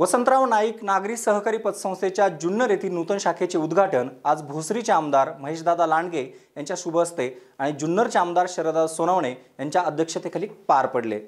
वसंतराव नाईक नागरी सहकारी पतसंस्थेच्या जुन्नर येथील नूतन शाखेचे उद्घाटन आज भोसरीचे आमदार महेशदादा लांडगे यांच्या शुभ हस्ते आणि जुन्नरचे आमदार शरदा सोनवणे यांच्या अध्यक्षतेखाली पार पडले.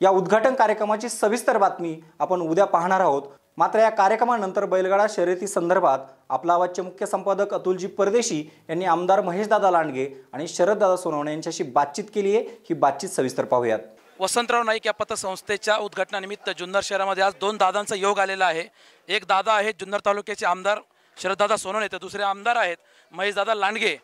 या उद्घाटन कार्यक्रमाची सविस्तर बातमी आपण उद्या पाहणार आहोत. मात्र या कार्यक्रमानंतर बैलगाडा शर्यती संदर्भात आपला आवाजचे मुख्य संपादक अतुलजी परदेशी यांनी आमदार महेशदादा लांडगे आणि शरददादा सोनवणे यांच्याशी बातचीत केली आहे. ही बातचीत सविस्तर पाहूयात. वसंतराव नाईक या पतसंस्थेच्या उद्घाटनानिमित्त जुन्नर शहरामध्ये आज दोन दादांचा योग आलेला आहे. एक दादा आहेत जुन्नर तालुक्याचे आमदार शरददादा सोनवणे तर दुसरे आमदार आहेत महेशदादा लांडगे.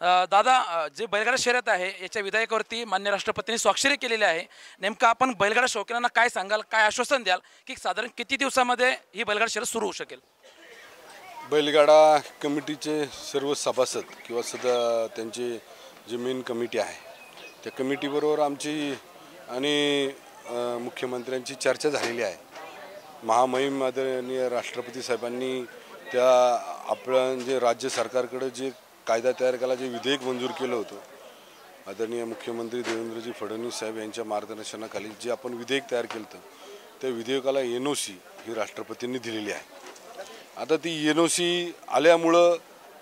दादा जे बैलगाडा शर्यत आहे याच्या विधेयकावरती मान्य राष्ट्रपतींनी स्वाक्षरी केलेली आहे. नेमकं आपण बैलगाडा शौकीनांना काय सांगाल काय आश्वासन द्याल की साधारण किती दिवसामध्ये ही बैलगाडा शर्यत सुरू होऊ शकेल? बैलगाडा कमिटीचे सर्व सभासद किंवा सदा त्यांची जी मेन कमिटी आहे त्या कमिटीबरोबर आमची आणि मुख्यमंत्र्यांची चर्चा झालेली आहे. महामहिम आदरणीय राष्ट्रपती साहेबांनी त्या आपलं जे राज्य सरकारकडं जे कायदा तयार केला जे विधेयक मंजूर केलं होतं आदरणीय मुख्यमंत्री देवेंद्रजी फडणवीस साहेब यांच्या मार्गदर्शनाखाली जे आपण विधेयक तयार केलं होतं त्या विधेयकाला एन ओ सी ही राष्ट्रपतींनी दिलेली आहे. आता ती एन ओ सी आल्यामुळं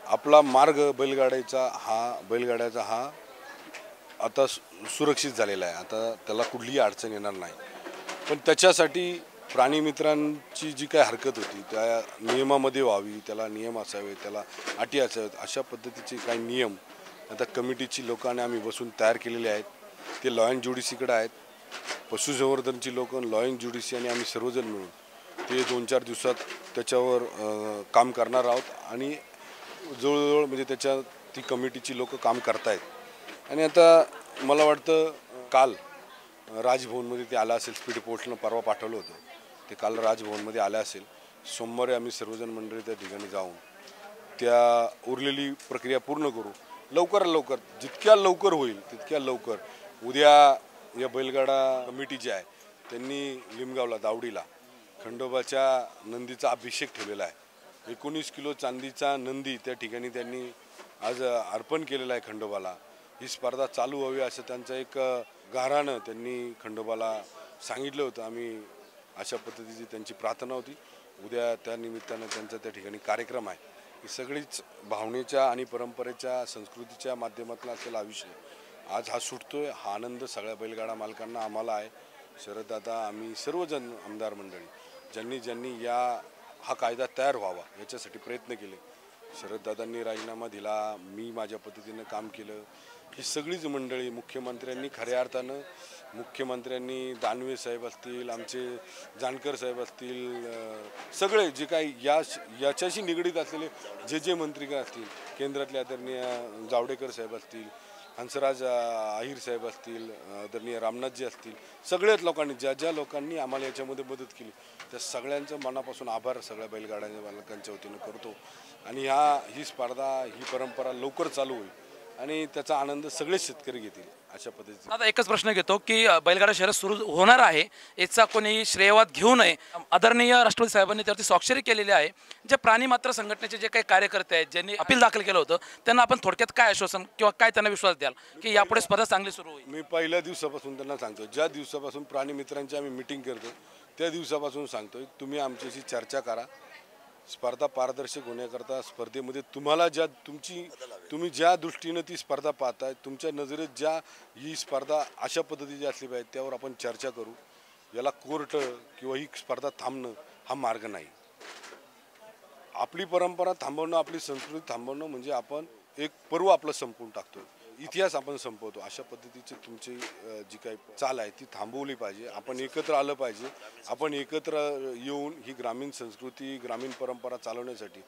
आपला मार्ग बैलगाड्याचा हा बैलगाड्याचा हा आता सु- सुरक्षित झालेला आहे. आता त्याला कुठलीही अडचण येणार नाही. पण त्याच्यासाठी प्राणीमित्रांची जी काय हरकत होती त्या नियमामध्ये व्हावी त्याला नियम असावे त्याला अटी असावेत अशा पद्धतीचे काही नियम आता कमिटीची लोकांनी आम्ही बसून तयार केलेले आहेत. ते लॉ अँड ज्युडिसीकडे आहेत. पशुसंवर्धनची लोक लॉ अँड ज्युडिसी आणि आम्ही सर्वजण मिळून ते दोन चार दिवसात त्याच्यावर काम करणार आहोत. आणि जवळजवळ म्हणजे त्याच्या ती कमिटीची लोकं काम करतायत. आणि आता मला वाटतं काल राजभवनमध्ये ते आलं असेल स्पीड पोस्टनं परवा पाठवलं होतं. ते काल राजभवनमध्ये आले असेल सोमवारी आम्ही सर्वजण मंडळी त्या ठिकाणी जाऊन त्या उरलेली प्रक्रिया पूर्ण करू. लवकर लवकर जितक्या लवकर होईल तितक्या लवकर. उद्या या बैलगाडा कमिटी जी आहे त्यांनी लिमगावला दावडीला खंडोबाच्या नंदीचा अभिषेक ठेवलेला आहे. एकोणीस किलो चांदीचा नंदी त्या ठिकाणी त्यांनी आज अर्पण केलेला आहे खंडोबाला. ही स्पर्धा चालू व्हावी असं त्यांचं एक गाऱ्हाणं त्यांनी खंडोबाला सांगितलं होतं. आम्ही अशा पद्धतीची त्यांची प्रार्थना होती. उद्या त्या निमित्तानं त्यांचा त्या ठिकाणी कार्यक्रम आहे. ही सगळीच भावनेच्या आणि परंपरेच्या संस्कृतीच्या माध्यमातून असलेला हा विषय आज हा सुटतोय हा आनंद सगळ्या बैलगाडा मालकांना आम्हाला आहे. शरददादा आम्ही सर्वजण आमदार मंडळी ज्यांनी ज्यांनी या हा कायदा तयार व्हावा याच्यासाठी प्रयत्न केले. शरददादांनी राजीनामा दिला मी माझ्या पद्धतीनं काम केलं. ही सगळीच मंडळी मुख्यमंत्र्यांनी खऱ्या अर्थानं मुख्यमंत्र्यांनी दानवे साहेब असतील आमचे जानकर साहेब असतील सगळे जे काही या याच्याशी निगडीत असलेले जे जे मंत्री काय असतील केंद्रातले आदरणीय जावडेकर साहेब असतील हंसराज आहिर अहिर साहेब असतील आदरणीय रामनाथजी असतील सगळ्याच लोकांनी ज्या ज्या लोकांनी आम्हाला याच्यामध्ये मदत केली त्या सगळ्यांचं मनापासून आभार सगळ्या बैलगाड्या मालकांच्या वतीनं करतो. आणि ह्या ही स्पर्धा ही परंपरा लवकर चालू होईल. आणि त्याचा आनंद सगळेच शेतकरी घेतील अशा पद्धतीने आता एकच प्रश्न घेतो की बैलगाडा शर्यत सुरू होणार आहे याचा कोणी श्रेयवाद घेऊ नये. आदरणीय राष्ट्रपती साहेबांनी त्यावरती स्वाक्षरी केलेली आहे. जे प्राणी मात्र संघटनेचे जे काही कार्यकर्ते आहेत ज्यांनी अपील दाखल केलं होतं त्यांना आपण थोडक्यात काय आश्वासन किंवा काय त्यांना विश्वास द्याल की यापुढे स्पर्धा चांगली सुरू होईल? मी पहिल्या दिवसापासून त्यांना सांगतो ज्या दिवसापासून प्राणी मित्रांची आम्ही मिटिंग करतो त्या दिवसापासून सांगतोय तुम्ही आमच्याशी चर्चा करा स्पर्धा पारदर्शक होण्याकरता स्पर्धेमध्ये तुम्हाला ज्या तुमची तुम्ही ज्या दृष्टीनं ती स्पर्धा पाहताय तुमच्या नजरेत ज्या ही स्पर्धा अशा पद्धतीची असली पाहिजे त्यावर आपण चर्चा करू. याला कोर्ट किंवा ही स्पर्धा थांबणं हा मार्ग नाही. आपली परंपरा थांबवणं आपली संस्कृती थांबवणं म्हणजे आपण एक पर्व आपलं संपवून टाकतो इतिहास आपण संपवतो. अशा पद्धतीची तुमची जी काही चाल आहे ती थांबवली पाहिजे. आपण एकत्र आलं पाहिजे. आपण एकत्र येऊन ही ग्रामीण संस्कृती ग्रामीण परंपरा चालवण्यासाठी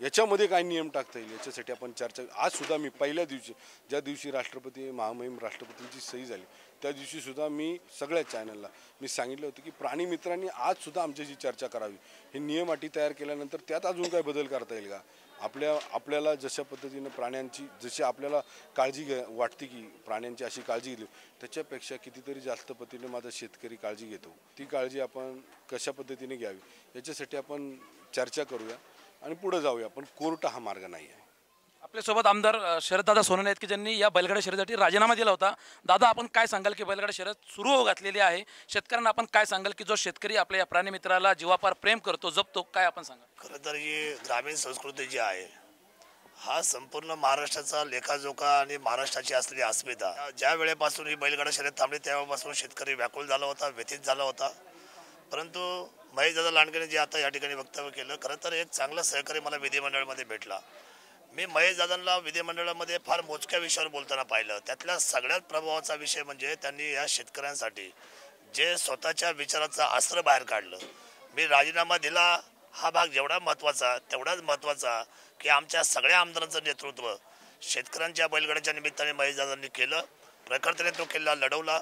याच्यामध्ये काय नियम टाकता येईल? याच्यासाठी आपण चर्चा आज सुद्धा मी पहिल्या दिवशी ज्या दिवशी राष्ट्रपती महामहिम राष्ट्रपतींची सही झाली त्या दिवशीसुद्धा मी सगळ्या चॅनलला मी सांगितलं होतं की प्राणी आजसुद्धा आमच्याशी चर्चा करावी. हे नियम अटी तयार केल्यानंतर त्यात अजून काय बदल करता येईल का? आपल्या आपल्याला जशा पद्धतीनं प्राण्यांची जशी आपल्याला काळजी घ्या वाटते की प्राण्यांची अशी काळजी घेतली त्याच्यापेक्षा कितीतरी जास्त पद्धतीने माझा शेतकरी काळजी घेतो. ती काळजी आपण कशा पद्धतीने घ्यावी? याच्यासाठी आपण चर्चा करूया आणि पुढं जाऊया. पण कोर्ट हा मार्ग नाही आहे आपल्यासोबत आमदार शरददादा सोनवणे आहेत की ज्यांनी या बैलगाडा शर्यतीसाठी राजीनामा दिला होता. दादा आपण काय सांगाल की बैलगाडा शर्यत सुरू हो घातलेली आहे? शेतकऱ्यांना आपण काय सांगाल की जो शेतकरी आपल्या या प्राणी मित्राला जीवापार प्रेम करतो जपतो काय आपण सांगाल? खरं तर ही ग्रामीण संस्कृती जी आहे हा संपूर्ण महाराष्ट्राचा लेखाजोखा आणि महाराष्ट्राची असलेली अस्मिता. ज्या वेळेपासून ही बैलगाडा शर्यत थांबली तेव्हापासून शेतकरी व्याकुळ झाला होता व्यथित झाला होता. परंतु महेशदादा लांडगेने जे आता या ठिकाणी वक्तव्य केलं खरं तर एक चांगला सहकारी मला विधिमंडळामध्ये भेटला. मी महेश दादांना विधिमंडळामध्ये फार मोजक्या विषयावर बोलताना पाहिलं. त्यातल्या सगळ्यात प्रभावाचा विषय म्हणजे त्यांनी या शेतकऱ्यांसाठी जे स्वतःच्या विचाराचं आस्त्र बाहेर काढलं. मी राजीनामा दिला हा भाग जेवढा महत्त्वाचा तेवढाच महत्त्वाचा की आमच्या सगळ्या आमदारांचं नेतृत्व शेतकऱ्यांच्या बैलगाड्याच्या निमित्ताने महेशदादांनी केलं. प्रखरतेने तो किल्ला लढवला.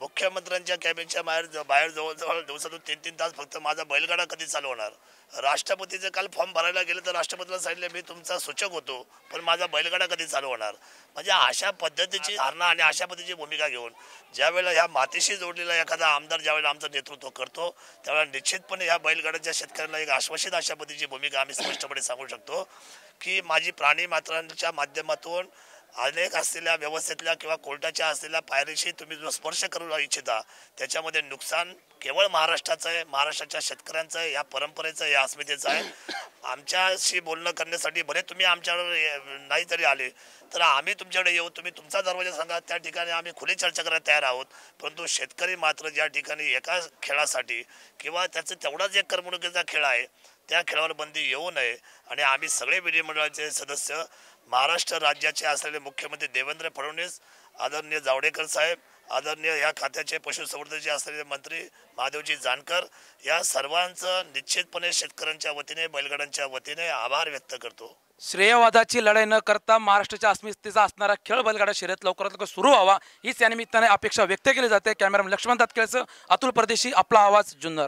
मुख्यमंत्र्यांच्या कॅबिनच्या बाहेर बाहेर जवळजवळ दिवसातून तीन तीन तास फक्त माझा बैलगाडा कधी चालू होणार. राष्ट्रपतीचं काल फॉर्म भरायला गेलं तर राष्ट्रपतीला सांगितलं मी तुमचा सूचक होतो पण माझा बैलगाडा कधी चालू होणार. म्हणजे अशा पद्धतीची धारणा आणि अशा पद्धतीची भूमिका घेऊन ज्यावेळेला ह्या मातीशी जोडलेला एखादा आमदार ज्यावेळेला आमचं नेतृत्व करतो त्यावेळेला निश्चितपणे ह्या बैलगाड्याच्या शेतकऱ्यांना एक आश्वासित अशा पद्धतीची भूमिका आम्ही स्पष्टपणे सांगू शकतो की माझी प्राणी मात्रांच्या माध्यमातून अनेक असलेल्या व्यवस्थेतल्या किंवा कोर्टाच्या असलेल्या पायरीशी तुम्ही जो स्पर्श करू इच्छिता त्याच्यामध्ये नुकसान केवळ महाराष्ट्राचं आहे महाराष्ट्राच्या शेतकऱ्यांचं आहे या परंपरेचं आहे या अस्मितेचं आहे. आमच्याशी बोलणं करण्यासाठी भले तुम्ही आमच्याकडे नाही जरी आले तर आम्ही तुमच्याकडे येऊ तुम्ही तुमचा दरवाजा सांगा त्या ठिकाणी आम्ही खुली चर्चा करायला तयार आहोत. परंतु शेतकरी मात्र ज्या ठिकाणी एका खेळासाठी किंवा त्याचं तेवढाच एक करमणुकीचा खेळ आहे त्या खेळावर बंदी येऊ नये. आणि आम्ही सगळे विधिमंडळाचे सदस्य महाराष्ट्र राज्याचे असलेले मुख्यमंत्री देवेंद्र फडणवीस आदरणीय जावडेकर साहेब आदरणीय या खात्याचे पशुसंवर्धनचे असलेले मंत्री महादेवजी जानकर या सर्वांचं निश्चितपणे शेतकऱ्यांच्या वतीने बैलगाड्यांच्या वतीने आभार व्यक्त करतो. श्रेयवादाची लढाई न करता महाराष्ट्राच्या अस्मितेचा असणारा खेळ बैलगाडा शर्यत लवकरात लवकर सुरू व्हावा हीच या निमित्ताने अपेक्षा व्यक्त केली जाते. कॅमेरामॅन लक्ष्मण दातकेळचं अतुल परदेशी आपला आवाज जुन्नर.